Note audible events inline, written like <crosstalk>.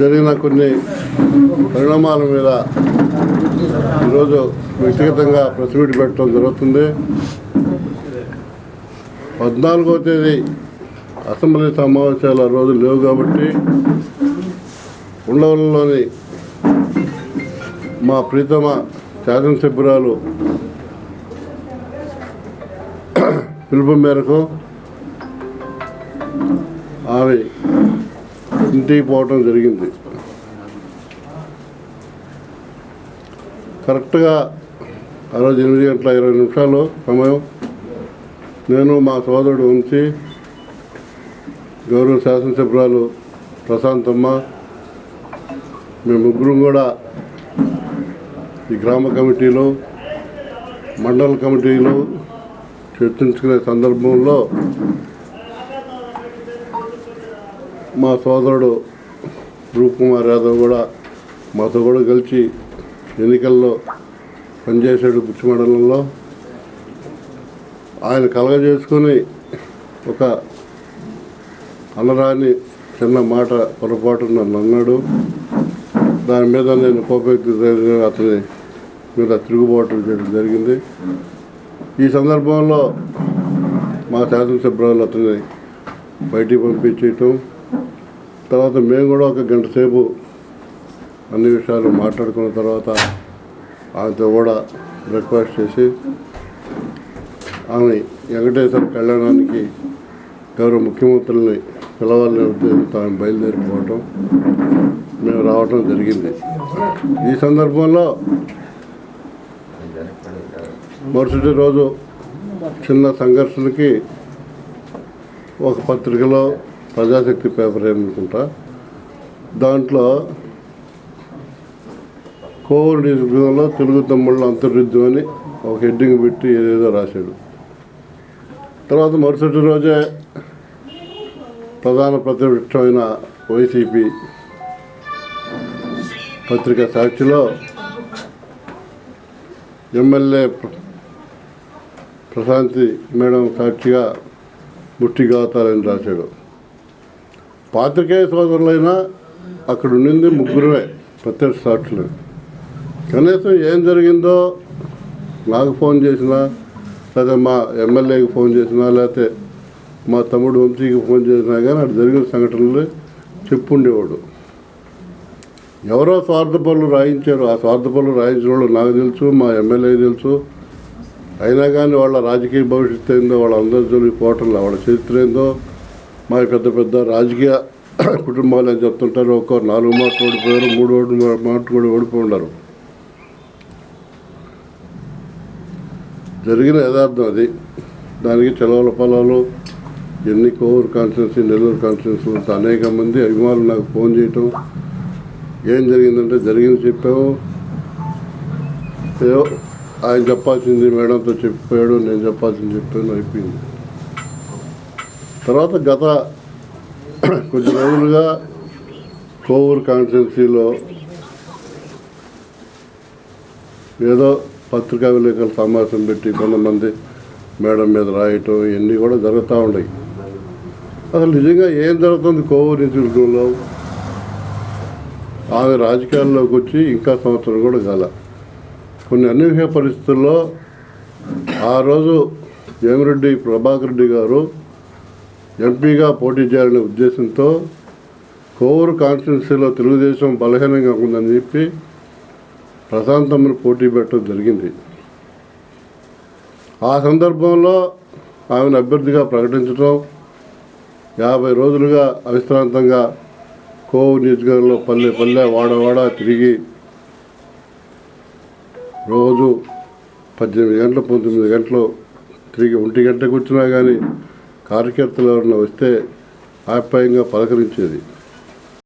జరిగిన కొన్ని పరిణామాల మీద ఈరోజు వ్యక్తిగతంగా ప్రెస్ మీట్ పెట్టడం జరుగుతుంది. పద్నాలుగో తేదీ అసెంబ్లీ సమావేశాలు ఆ రోజు లేవు కాబట్టి ఉండవల్లిలోని మా ప్రీతమ శాసనసభ్యురాలు పిలుపు మేరకు ఆమె ఇంటికి పోవటం జరిగింది. కరెక్ట్గా ఆ రోజు ఎనిమిది గంటల ఇరవై నిమిషాలు సమయం నేను మా సోదరుడు ఉంచి గౌరవ శాసనసభ్యురాలు ప్రశాంతమ్మ మేము ముగ్గురం కూడా ఈ గ్రామ కమిటీలో మండల కమిటీలో చర్చించుకునే సందర్భంలో మా సోదరుడు రూప్ కుమార్ యాదవ్ కూడా మాతో కూడా కలిసి ఎన్నికల్లో పనిచేశాడు బుచ్చి మండలంలో. ఆయన కలగజేసుకొని ఒక అనరాని చిన్న మాట పొరపాటు నన్ను అన్నాడు దాని మీద నేను కోపెక్తి అతని మీద తిరుగుబాటు చేయడం జరిగింది. ఈ సందర్భంలో మా శాసనసభ్యులు అతన్ని బయటికి పంపించేయటం తర్వాత మేము కూడా ఒక గంట సేపు అన్ని విషయాలు మాట్లాడుకున్న తర్వాత ఆమెతో కూడా బ్రేక్ఫాస్ట్ చేసి ఆమె వెంకటేశ్వర కళ్యాణానికి గౌరవ ముఖ్యమంత్రుల్ని పిలవాలనే ఉద్దేశంతో ఆమె బయలుదేరిపోవటం మేము రావటం జరిగింది. ఈ సందర్భంలో మరుసటి రోజు చిన్న సంఘర్షణకి ఒక పత్రికలో ప్రజాశక్తి పేపర్ ఏమనుకుంటా? దాంట్లో కోవిడ్ నియోజకవర్గంలో తెలుగు తమ్ముళ్ళ అంతర్యుద్ధం అని ఒక హెడ్డింగ్ పెట్టి ఏదేదో రాశాడు. తర్వాత మరుసటి రోజే ప్రధాన ప్రతిపక్షమైన వైసీపీ పత్రిక సాక్షిలో ఎమ్మెల్యే ప్రశాంతి మేడం సాక్షిగా ముట్టి గాతాలని రాశాడు. పాత్రికేయ సోదరులైనా అక్కడ ఉండింది ముగ్గురమే ప్రత్యక్ష సాక్షులు. కనీసం ఏం జరిగిందో నాకు ఫోన్ చేసినా లేదా మా ఎమ్మెల్యేకి ఫోన్ చేసినా లేకపోతే మా తమ్ముడు వంశీకి ఫోన్ చేసినా కానీ అక్కడ జరిగిన సంఘటనలు చెప్పుండేవాడు. ఎవరో స్వార్థ పనులు రాయించారు. ఆ స్వార్థ పనులు రాయించిన వాళ్ళు నాకు తెలుసు మా ఎమ్మెల్యే తెలుసు. అయినా కానీ వాళ్ళ రాజకీయ భవిష్యత్తు ఏందో వాళ్ళందరి జోలికి పోవటంలో వాళ్ళ చరిత్ర ఏందో మా పెద్ద పెద్ద రాజకీయ <clears throat> కుటుంబాలు అని చెప్తుంటారు. ఒక్కో నాలుగు మాటలు ఓడిపోయారు మూడు ఓడి మాటలు కూడా ఓడిపోయి ఉన్నారు. జరిగిన యథార్థం అది. దానికి చెలవల పొలాలు ఎన్ని కోవూరు కాన్స్టిట్యున్సీ నెల్లూరు కాన్స్టిట్యున్సీ అనేక మంది అభిమానులు నాకు ఫోన్ చేయటం. ఏం జరిగిందంటే జరిగింది చెప్పాము ఏదో ఆయన చెప్పాల్సింది మేడంతో చెప్పాడు నేను చెప్పాల్సింది చెప్పాను అయిపోయింది. తర్వాత గత కొద్ది రోజులుగా కోవూరు కాన్స్టిట్యున్సీలో ఏదో పత్రికా విలేకరుల సమావేశం పెట్టి కొంతమంది మేడం మీద రాయటం ఇవన్నీ కూడా జరుగుతూ ఉన్నాయి. అసలు నిజంగా ఏం జరుగుతుంది కోవూరు ఇన్స్టిట్యూట్లో ఆమె రాజకీయాల్లోకి వచ్చి ఇంకా సంవత్సరం కూడా గల కొన్ని అన్యూహ్య పరిస్థితుల్లో ఆ రోజు వేమిరెడ్డి ప్రభాకర్ రెడ్డి గారు ఎంపీగా పోటీ చేయాలనే ఉద్దేశంతో కోవూరు కాన్స్టిట్యున్సీలో తెలుగుదేశం బలహీనంగా ఉందని చెప్పి ప్రశాంతమ్మను పోటీ పెట్టడం జరిగింది. ఆ సందర్భంలో ఆమెను అభ్యర్థిగా ప్రకటించడం యాభై రోజులుగా అవిశ్రాంతంగా కోవు నియోజకవర్గంలో పల్లె పల్లె వాడవాడ తిరిగి రోజు పద్దెనిమిది గంటలు పంతొమ్మిది గంటలు తిరిగి ఒంటి గంటకు వచ్చినా కానీ కార్యకర్తలు ఎవరైనా వస్తే ఆప్యాయంగా పలకరించేది.